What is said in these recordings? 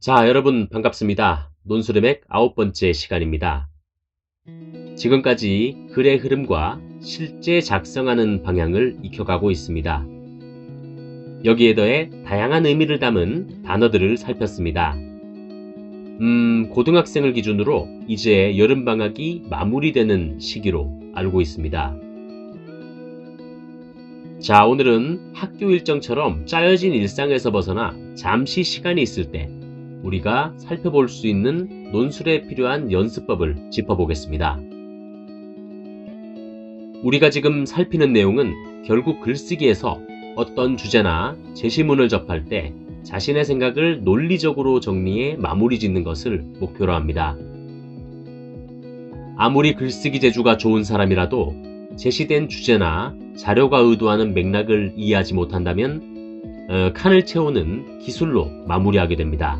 자, 여러분 반갑습니다. 논수렴액 아홉 번째 시간입니다. 지금까지 글의 흐름과 실제 작성하는 방향을 익혀가고 있습니다. 여기에 더해 다양한 의미를 담은 단어들을 살폈습니다. 음, 고등학생을 기준으로 이제 여름방학이 마무리되는 시기로 알고 있습니다. 자, 오늘은 학교 일정처럼 짜여진 일상에서 벗어나 잠시 시간이 있을 때 우리가 살펴볼 수 있는 논술에 필요한 연습법을 짚어보겠습니다. 우리가 지금 살피는 내용은 결국 글쓰기에서 어떤 주제나 제시문을 접할 때 자신의 생각을 논리적으로 정리해 마무리 짓는 것을 목표로 합니다. 아무리 글쓰기 재주가 좋은 사람이라도 제시된 주제나 자료가 의도하는 맥락을 이해하지 못한다면 어, 칸을 채우는 기술로 마무리하게 됩니다.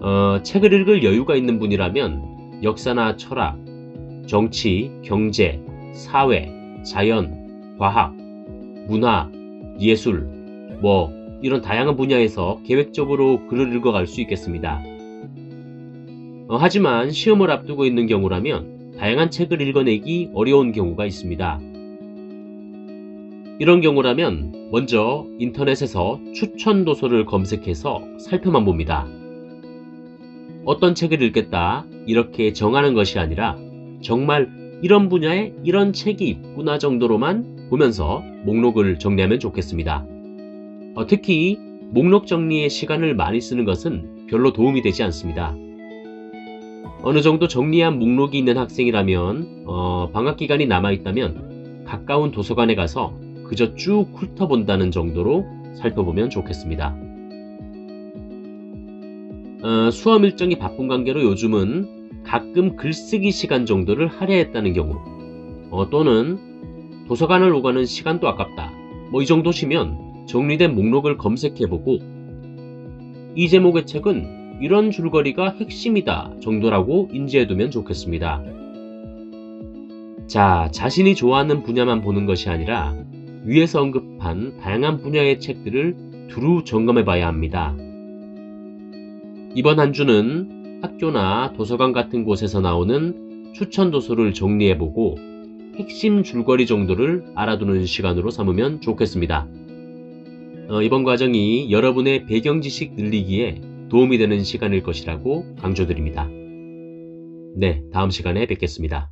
어, 책을 읽을 여유가 있는 분이라면 역사나 철학, 정치, 경제, 사회, 자연, 과학, 문화, 예술, 뭐 이런 다양한 분야에서 계획적으로 글을 읽어갈 수 있겠습니다. 어, 하지만 시험을 앞두고 있는 경우라면 다양한 책을 읽어내기 어려운 경우가 있습니다. 이런 경우라면 먼저 인터넷에서 추천 도서를 검색해서 살펴만 봅니다. 어떤 책을 읽겠다 이렇게 정하는 것이 아니라 정말 이런 분야에 이런 책이 있구나 정도로만 보면서 목록을 정리하면 좋겠습니다. 어, 특히 목록 정리에 시간을 많이 쓰는 것은 별로 도움이 되지 않습니다. 어느 정도 정리한 목록이 있는 학생이라면 어, 방학 기간이 남아 있다면 가까운 도서관에 가서 그저 쭉 훑어본다는 정도로 살펴보면 좋겠습니다. 어, 수험 일정이 바쁜 관계로 요즘은 가끔 글쓰기 시간 정도를 할애했다는 경우 어, 또는 도서관을 오가는 시간도 아깝다 뭐 이 정도시면 정리된 목록을 검색해보고 이 제목의 책은 이런 줄거리가 핵심이다 정도라고 인지해두면 좋겠습니다. 자, 자신이 좋아하는 분야만 보는 것이 아니라 위에서 언급한 다양한 분야의 책들을 두루 점검해 봐야 합니다. 이번 한 주는 학교나 도서관 같은 곳에서 나오는 추천 도서를 정리해보고 핵심 줄거리 정도를 알아두는 시간으로 삼으면 좋겠습니다. 어, 이번 과정이 여러분의 배경 지식 늘리기에 도움이 되는 시간일 것이라고 강조드립니다. 네, 다음 시간에 뵙겠습니다.